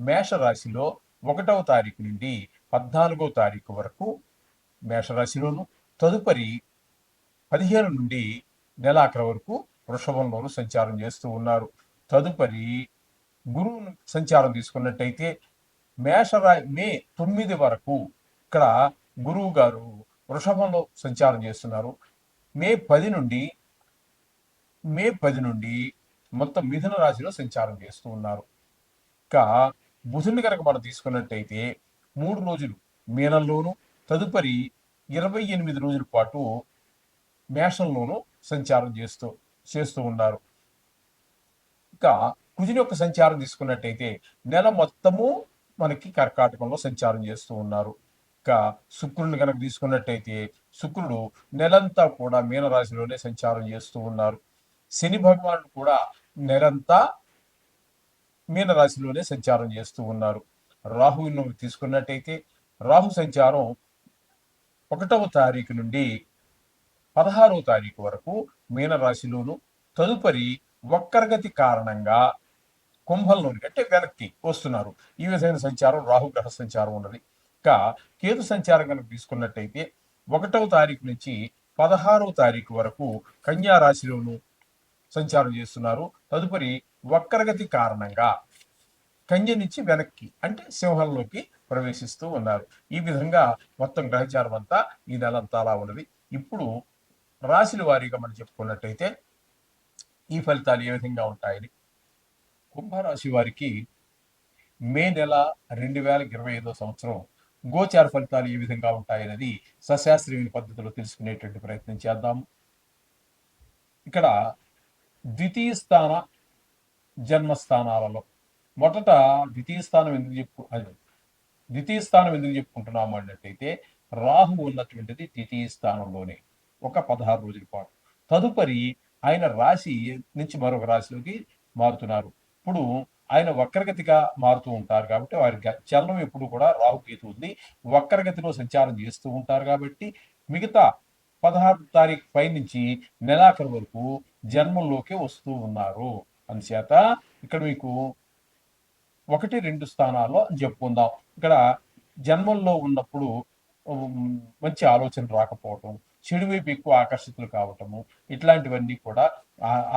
మేషరాశిలో ఒకటవ తారీఖు నుండి పద్నాలుగో తారీఖు వరకు మేషరాశిలోను తదుపరి పదిహేను నుండి నెలాఖరు వరకు వృషభంలోను సంచారం చేస్తూ ఉన్నారు. తదుపరి గురువును సంచారం తీసుకున్నట్టయితే మేషరా మే తొమ్మిది వరకు ఇక్కడ గురువు గారు వృషభంలో సంచారం చేస్తున్నారు. మే పది నుండి మే పది నుండి మొత్తం మిథున రాశిలో సంచారం చేస్తూ ఉన్నారు. ఇంకా బుధుని కనుక మనం తీసుకున్నట్టయితే మూడు రోజులు మీనంలోను తదుపరి ఇరవై ఎనిమిది రోజుల పాటు మేషంలోను సంచారం చేస్తూ చేస్తూ ఉన్నారు. ఇంకా కుజుని యొక్క సంచారం తీసుకున్నట్టయితే నెల మొత్తము మనకి కర్కాటకంలో సంచారం చేస్తూ ఉన్నారు. ఇంకా శుక్రుడిని కనుక తీసుకున్నట్టయితే శుక్రుడు నెలంతా కూడా మీనరాశిలోనే సంచారం చేస్తూ ఉన్నారు. శని భగవానుడు కూడా నెలంతా మీనరాశిలోనే సంచారం చేస్తూ ఉన్నారు. రాహువును తీసుకున్నట్టయితే రాహు సంచారం ఒకటవ తారీఖు నుండి పదహారవ తారీఖు వరకు మీనరాశిలోను తదుపరి వక్రగతి కారణంగా కుంభంలోనికి అంటే వెనక్కి వస్తున్నారు. ఈ విధమైన సంచారం రాహుగ్రహ సంచారం ఉన్నది. ఇంకా కేతు సంచారం కనుక తీసుకున్నట్టయితే ఒకటవ తారీఖు నుంచి పదహారవ తారీఖు వరకు కన్యా రాశిలోను సంచారం చేస్తున్నారు. తదుపరి వక్రగతి కారణంగా కన్య నుంచి వెనక్కి అంటే సింహంలోకి ప్రవేశిస్తూ ఉన్నారు. ఈ విధంగా మొత్తం గ్రహచారం అంతా ఈ నెలంతా అలా ఉన్నది. ఇప్పుడు రాశుల వారీగా మనం చెప్పుకున్నట్టయితే ఈ ఫలితాలు ఏ విధంగా ఉంటాయని. కుంభరాశి వారికి మే నెల రెండు వేల ఇరవై ఐదో సంవత్సరం గోచార ఫలితాలు ఏ విధంగా ఉంటాయనేది సశాస్త్రీయ పద్ధతిలో తెలుసుకునేటువంటి ప్రయత్నం చేద్దాం. ఇక్కడ ద్వితీయ స్థాన జన్మస్థానాలలో. మొదట ద్వితీయ స్థానం ఎందుకు చెప్పు ద్వితీయ స్థానం ఎందుకు చెప్పుకుంటున్నాము అన్నట్టయితే రాహు ఉన్నటువంటిది ద్వితీయ స్థానంలోనే ఒక పదహారు రోజుల పాటు. తదుపరి ఆయన రాశి నుంచి మరొక రాశిలోకి మారుతున్నారు. ఇప్పుడు ఆయన వక్రగతిగా మారుతూ ఉంటారు కాబట్టి వారి చలనం ఎప్పుడు కూడా రాహుకేతు ఉంది. వక్రగతిలో సంచారం చేస్తూ ఉంటారు కాబట్టి మిగతా పదహారు తారీఖు పై నుంచి నెలాఖరు వరకు జన్మంలోకి వస్తూ ఉన్నారు. అందుచేత ఇక్కడ మీకు ఒకటి రెండు స్థానాల్లో అని చెప్పుకుందాం. ఇక్కడ జన్మంలో ఉన్నప్పుడు మంచి ఆలోచన రాకపోవటం చెడు వైపు ఎక్కువ ఆకర్షితులు కావటము ఇట్లాంటివన్నీ కూడా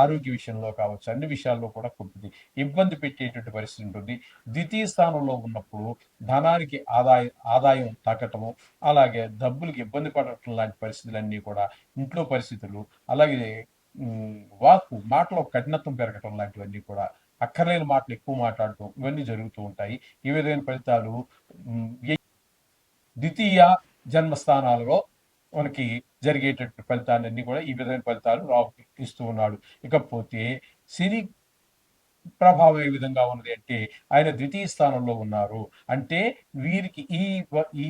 ఆరోగ్య విషయంలో కావచ్చు అన్ని విషయాల్లో కూడా ఉంటుంది. ఇబ్బంది పెట్టేటువంటి పరిస్థితి ఉంటుంది. ద్వితీయ స్థానంలో ఉన్నప్పుడు ధనానికి ఆదాయ ఆదాయం తగ్గటము అలాగే డబ్బులకు ఇబ్బంది పడటం లాంటి పరిస్థితులన్నీ కూడా ఇంట్లో పరిస్థితులు అలాగే వాకు మాటలో కఠినత్వం పెరగటం లాంటివన్నీ కూడా అక్కర్లేని మాటలు ఎక్కువ మాట్లాడటం ఇవన్నీ జరుగుతూ ఉంటాయి. ఈ విధమైన ఫలితాలు ద్వితీయ జన్మస్థానాలలో మనకి జరిగేటటువంటి ఫలితాలన్నీ కూడా ఈ విధమైన ఫలితాలు రాహు ఇస్తూ ఉన్నాడు. ఇకపోతే శని ప్రభావం ఏ విధంగా ఉన్నది అంటే ఆయన ద్వితీయ స్థానంలో ఉన్నారు. అంటే వీరికి ఈ ఈ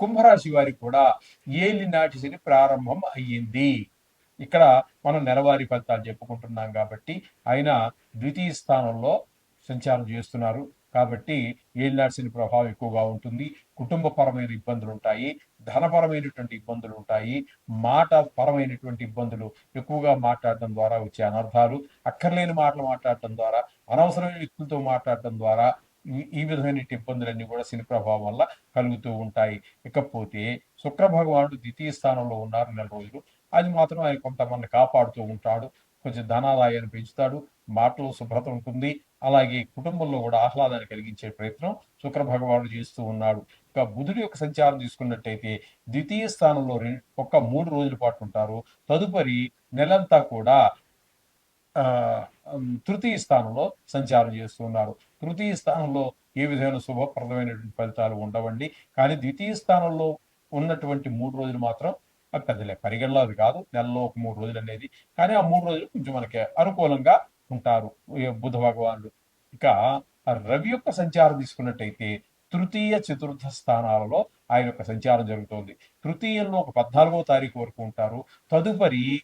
కుంభరాశి వారికి కూడా ఏలి నాటి శని ప్రారంభం అయ్యింది. ఇక్కడ మనం నెలవారీ ఫలితాలు చెప్పుకుంటున్నాం కాబట్టి ఆయన ద్వితీయ స్థానంలో సంచారం చేస్తున్నారు. కాబట్టి ఏళ్ళాడ్సిన ప్రభావం ఎక్కువగా ఉంటుంది. కుటుంబపరమైన ఇబ్బందులు ఉంటాయి. ధనపరమైనటువంటి ఇబ్బందులు ఉంటాయి. మాట పరమైనటువంటి ఇబ్బందులు ఎక్కువగా మాట్లాడటం ద్వారా వచ్చే అనర్థాలు అక్కర్లేని మాటలు మాట్లాడటం ద్వారా అనవసరమైన వ్యక్తులతో మాట్లాడటం ద్వారా ఈ- ఈ విధమైన ఇబ్బందులన్నీ కూడా శని ప్రభావం వల్ల కలుగుతూ ఉంటాయి. ఇకపోతే శుక్ర భగవానుడు ద్వితీయ స్థానంలో ఉన్నారు నెల రోజులు. అది మాత్రం ఆయన కొంతమంది కాపాడుతూ ఉంటాడు. కొంచెం ధనాదాయాన్ని పెంచుతాడు. మాటలో శుభ్రత ఉంటుంది. అలాగే కుటుంబంలో కూడా ఆహ్లాదాన్ని కలిగించే ప్రయత్నం శుక్ర భగవానుడు చేస్తూ ఉన్నాడు. ఇక బుధుడి యొక్క సంచారం తీసుకున్నట్టయితే ద్వితీయ స్థానంలో రెం- ఒక్క మూడు రోజుల పాటు ఉంటారు. తదుపరి నెలంతా కూడా తృతీయ స్థానంలో సంచారం చేస్తున్నారు తృతీయ స్థానంలో ఏ విధమైన శుభప్రదమైనటువంటి ఫలితాలు ఉండవండి. కానీ ద్వితీయ స్థానంలో ఉన్నటువంటి మూడు రోజులు మాత్రం అది పెద్దలే. పరిగణలో అది కాదు. నెలలో ఒక మూడు రోజులు అనేది. కానీ ఆ మూడు రోజులు కొంచెం మనకి అనుకూలంగా ఉంటారు. బుధ భగవానుడు. ఇక రవి యొక్క సంచారం తీసుకున్నట్టయితే తృతీయ చతుర్థ స్థానాలలో ఆయన యొక్క సంచారం జరుగుతోంది. తృతీయంలో ఒక పద్నాలుగో తారీఖు వరకు ఉంటారు. తదుపరి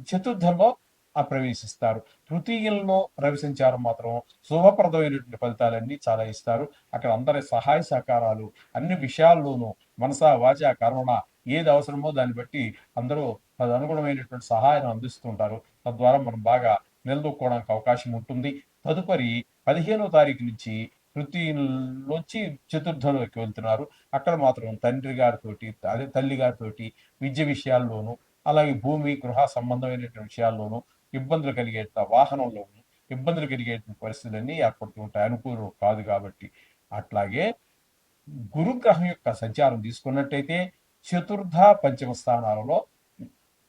చతుర్థంలో ఆ ప్రవేశిస్తారు. తృతీయంలో రవి సంచారం మాత్రం శుభప్రదమైనటువంటి ఫలితాలన్నీ చాలా ఇస్తారు. అక్కడ అందరి సహాయ సహకారాలు అన్ని విషయాల్లోనూ మనసా వాచ కరుణ ఏది అవసరమో దాన్ని బట్టి అందరూ అనుగుణమైనటువంటి సహాయం అందిస్తుంటారు. తద్వారా మనం బాగా నిలదొక్కోవడానికి అవకాశం ఉంటుంది. తదుపరి పదిహేనో తారీఖు నుంచి తృతీయంలోంచి చతుర్థంలోకి వెళ్తున్నారు. అక్కడ మాత్రం తండ్రి గారితోటి అదే తల్లి గారితోటి విద్య విషయాల్లోనూ అలాగే భూమి గృహ సంబంధమైనటువంటి విషయాల్లోనూ ఇబ్బందులు కలిగే వాహనంలోనూ ఇబ్బందులు కలిగేటువంటి పరిస్థితులన్నీ ఏర్పడుతూ ఉంటాయి. అనుకూలం కాదు కాబట్టి. అట్లాగే గురుగ్రహం యొక్క సంచారం తీసుకున్నట్టయితే చతుర్థ పంచమ స్థానాలలో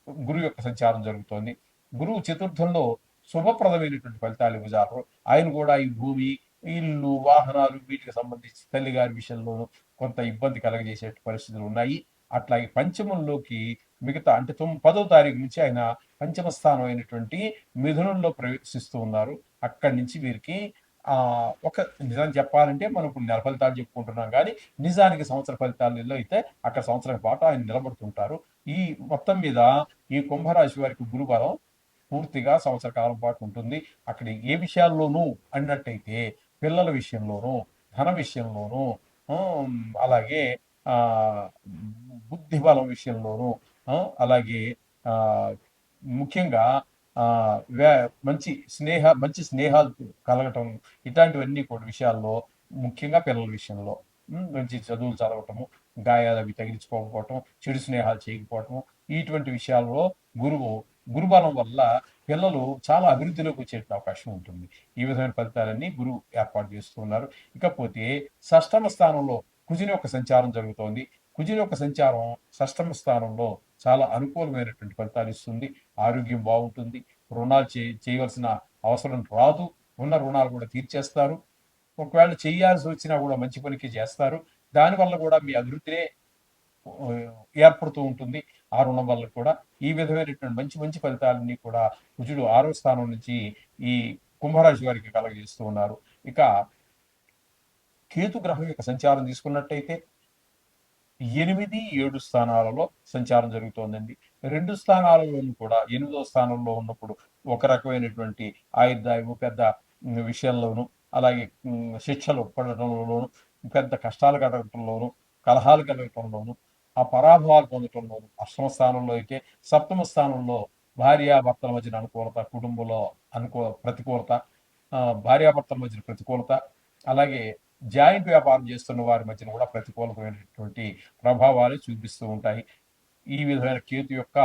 గురువు యొక్క సంచారం జరుగుతోంది. గురువు చతుర్థంలో శుభప్రదమైనటువంటి ఫలితాలు ఇవ్వజారు ఆయన కూడా ఈ భూమి ఇల్లు వాహనాలు వీటికి సంబంధించి తల్లిగారి విషయంలోనూ కొంత ఇబ్బంది కలగజేసే పరిస్థితులు ఉన్నాయి. అట్లాగే పంచమంలోకి మిగతా అంటే తొమ్ పదో తారీఖు నుంచి ఆయన పంచమ స్థానం అయినటువంటి మిథునంలో ప్రవేశిస్తూ ఉన్నారు. అక్కడి నుంచి వీరికి ఒక నిజం చెప్పాలంటే మనం ఇప్పుడు నెల ఫలితాలు చెప్పుకుంటున్నాం కానీ నిజానికి సంవత్సర ఫలితాలలో అయితే అక్కడ సంవత్సరం పాటు ఆయన నిలబడుతుంటారు. ఈ మొత్తం మీద ఈ కుంభరాశి వారికి గురుబలం పూర్తిగా సంవత్సర కాలం పాటు ఉంటుంది. అక్కడ ఏ విషయాల్లోనూ అన్నట్టయితే పిల్లల విషయంలోనూ ధన విషయంలోనూ అలాగే బుద్ధి బలం విషయంలోనూ అలాగే ముఖ్యంగా మంచి స్నేహ మంచి స్నేహాలు కలగటం ఇట్లాంటివన్నీ కూడా విషయాల్లో ముఖ్యంగా పిల్లల విషయంలో మంచి చదువులు చదవటము గాయాలు అవి తగిలించుకోకపోవటం చెడు స్నేహాలు చేయకపోవటం ఇటువంటి విషయాల్లో గురువు గురుబలం వల్ల పిల్లలు చాలా అభివృద్ధిలోకి వచ్చే అవకాశం ఉంటుంది. ఈ విధమైన ఫలితాలన్నీ గురువు ఏర్పాటు చేస్తున్నారు ఇకపోతే షష్టమ స్థానంలో కుజుని యొక్క సంచారం జరుగుతోంది. కుజుని యొక్క సంచారం షష్టమ స్థానంలో చాలా అనుకూలమైనటువంటి ఫలితాలు ఇస్తుంది. ఆరోగ్యం బాగుంటుంది. రుణాలు చే చేయవలసిన అవసరం రాదు. ఉన్న రుణాలు కూడా తీర్చేస్తారు. ఒకవేళ చేయాల్సి వచ్చినా కూడా మంచి పనికి చేస్తారు. దానివల్ల కూడా మీ అభివృద్ధినే ఏర్పడుతూ ఉంటుంది. ఆ రుణం వల్ల కూడా ఈ విధమైనటువంటి మంచి మంచి ఫలితాలన్నీ కూడా కుజుడు ఆరో స్థానం నుంచి ఈ కుంభరాశి వారికి కలగజేస్తూ ఉన్నారు. ఇక కేతు గ్రహం యొక్క సంచారం తీసుకున్నట్టయితే ఎనిమిది ఏడు స్థానాలలో సంచారం జరుగుతోందండి. రెండు స్థానాలలోనూ కూడా ఎనిమిదో స్థానంలో ఉన్నప్పుడు ఒక రకమైనటువంటి ఆయుర్దాయము పెద్ద ఉమ్, విషయంలోను అలాగే శిక్షలు పడటంలోను పెద్ద కష్టాలు కలగటంలోను కలహాలు కలగటంలోను ఆ పరాభవాలు పొందటంలోను అష్టమ స్థానంలో అయితే సప్తమ స్థానంలో భార్యాభర్తల మధ్యన అనుకూలత కుటుంబంలో అనుకూ ప్రతికూలత భార్యాభర్తల మధ్యన ప్రతికూలత అలాగే జాయింట్ వ్యాపారం చేస్తున్న వారి మధ్యన కూడా ప్రతికూలమైనటువంటి ప్రభావాలు చూపిస్తూ ఉంటాయి. ఈ విధమైన కేతు యొక్క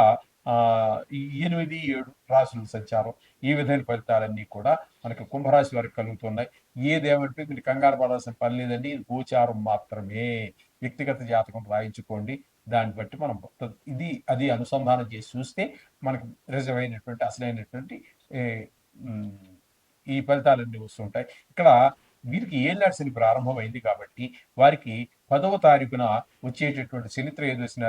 ఎనిమిది ఏడు రాశుల సంచారం ఈ విధమైన ఫలితాలన్నీ కూడా మనకి కుంభరాశి వారికి కలుగుతున్నాయి. ఏదేమంటే మీరు కంగారు పడాల్సిన పని లేదండి. గోచారం మాత్రమే. వ్యక్తిగత జాతకం రాయించుకోండి. దాన్ని బట్టి మనం ఇది అది అనుసంధానం చేసి చూస్తే మనకు నిజమైనటువంటి అసలైనటువంటి ఈ ఫలితాలన్నీ వస్తుంటాయి. ఇక్కడ వీరికి ఏళ్ళ శని ప్రారంభమైంది కాబట్టి వారికి పదవ తారీఖున వచ్చేటటువంటి శని త్రయోదశి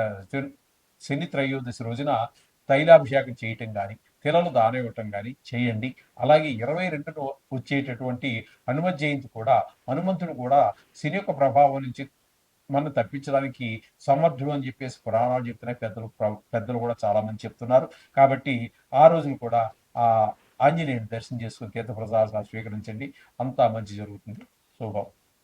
శని త్రయోదశి రోజున తైలాభిషేకం చేయటం కానీ తిలలు దానం ఇవ్వటం కానీ చేయండి. అలాగే ఇరవై రెండున వచ్చేటటువంటి హనుమ జయంతి కూడా హనుమంతుడు కూడా శని యొక్క ప్రభావం నుంచి మనం తప్పించడానికి సమర్థుడు అని చెప్పేసి పురాణాలు చెప్తున్నాయి. పెద్దలు ప్ర- పెద్దలు కూడా చాలా మంది చెప్తున్నారు. కాబట్టి ఆ రోజున కూడా ఆ ఆంజనేయుని దర్శనం చేసుకుని తీర్థప్రసాదాలు స్వీకరించండి. అంతా మంచి జరుగుతుంది. శుభం.